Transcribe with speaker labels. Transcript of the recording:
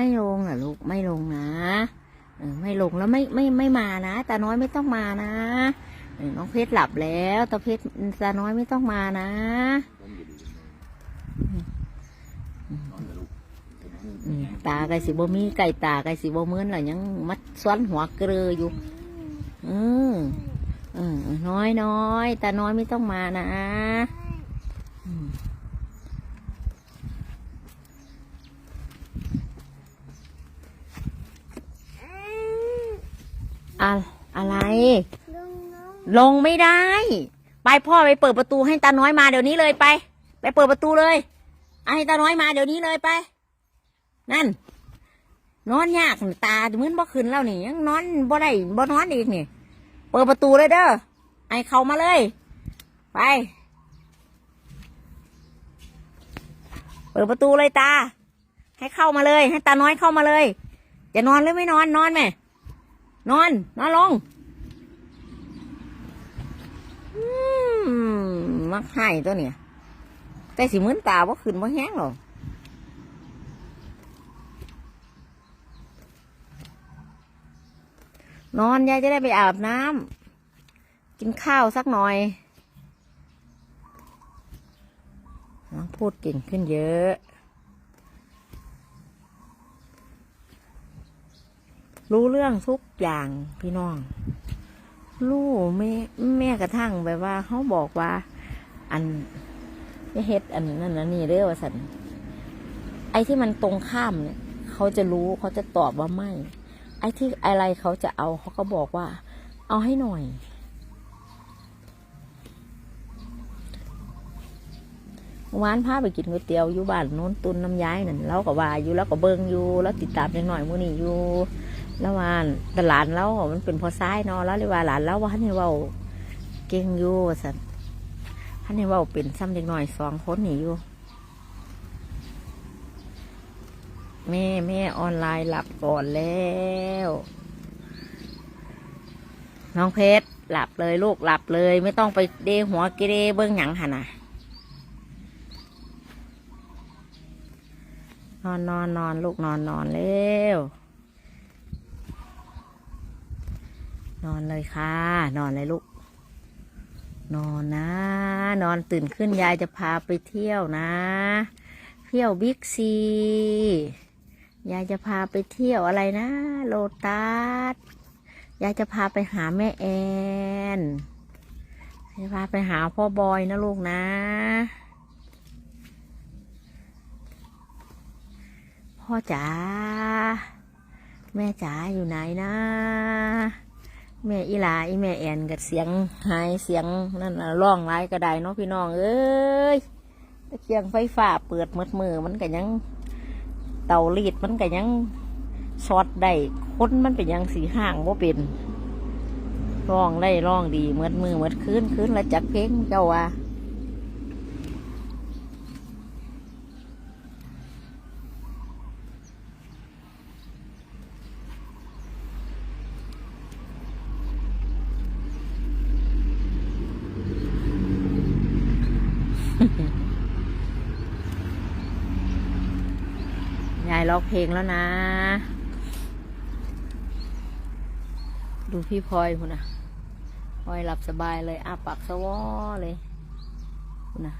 Speaker 1: ไม่ลงอะลูกไม่ลงนะเออไม่ลงแล้วไม่ไม่ไม่มานะตาน้อยไม่ต้องมานะเออน้องเพชรหลับแล้วตาเพชรตาน้อยไม่ต้องมานะตาไก่สิบ่มีไก่ตาไก่สิบ่เหมือนล่ะยังมัดซ้อนหัวเกลืออยู่อืมอืมน้อยน้อยตาน้อยไม่ต้องมานะอืม อะอะไรลงไม่ได้ ไปพ่อไปเปิดประตูให้ตาน้อยมาเดี๋ยวนี้เลยไป ไปเปิดประตูเลยเอาให้ตาน้อยมาเดี๋ยวนี้เลยไป นั่น นอนยากตาเหมือนบ่ขึ้นแล้วนี่ยังนอนบ่ได้บ่นอนอีกนี่ เปิดประตูเลยเด้อไอเข้ามาเลย ไป เปิดประตูเลยตา ให้เข้ามาเลย ให้ตาน้อยเข้ามาเลย จะนอนหรือไม่นอนนอนไหม นอน นอนลงมักให้ตัวเนี่ย แต่สิมือนตาว่าขึ้นว่าแห้งหรอกนอนยายจะได้ไปอาบน้ำกินข้าวสักหน่อย น้องพูดเก่งขึ้นเยอะ รู้เรื่องทุกอย่างพี่น้องรู้แม่แม่กระทั่งแบบว่าเขาบอกว่า อันเฮ็ดอันนั้นอันนี้เด้อว่าสันไอ้ที่มันตรงข้ามเนี่ย เขาจะรู้เขาจะตอบว่าไม่ ไอ้ที่อะไรเขาจะเอาเขาก็บอกว่า เอาให้หน่อยม้วานพาไปกินก๋วยเตี๋ยวอยู่บ้านโน้นตุนน้ำย้ายนั่นเราก็ว่าอยู่แล้วก็เบิงอยู่ แล้วติดตามจังหน่อยมื้อนี้อยู่ แล้วว่าแต่หลานเรามันเป็นพอซ้ายเนาะแล้วเลยว่าหลานเราว่าท่านให้ว้าเก่งอยู่สันท่านให้ว้าเป็นซ้ำเด็กหน่อยสองคนนี่อยู่แม่แม่ออนไลน์หลับก่อนแล้ว น้องเพชรหลับเลยลูกหลับเลย ไม่ต้องไปเดหัวเกเรเบิ้องหยังหันน่ะนอนนอนนอนลูกนอนนอนเร็ว นอนเลยค่ะ นอนเลยลูก นอนนะ นอนตื่นขึ้นยายจะพาไปเที่ยวนะ เที่ยวบิ๊กซี ยายจะพาไปเที่ยวอะไรนะ โลตัส ยายจะพาไปหาแม่แอนจะพาไปหาพ่อบอยนะลูกนะ พ่อจ๋าแม่จ๋าอยู่ไหนนะ แม่อีหลาอีแม่แอนกับเสียงหายเสียงนั่นร้องไร้ก็ได้เนาะพี่น้องเอ้ยตะเคียงไฟฟ้าเปิดมืดมือมันก็ยัง เตารีดมันก็ยังช็อตได้ค้นมันเป็นยังสีห่างว่าเป็นร้องได้ร้องดีเมืดมือเมืดคืนคืนแล้วจักเพลงเจ้าว่า ยายร้องเพลงแล้วนะ ดูพี่พลอยคุณนะพลอยหลับสบายเลยอาปากสวอเลยคุณนะ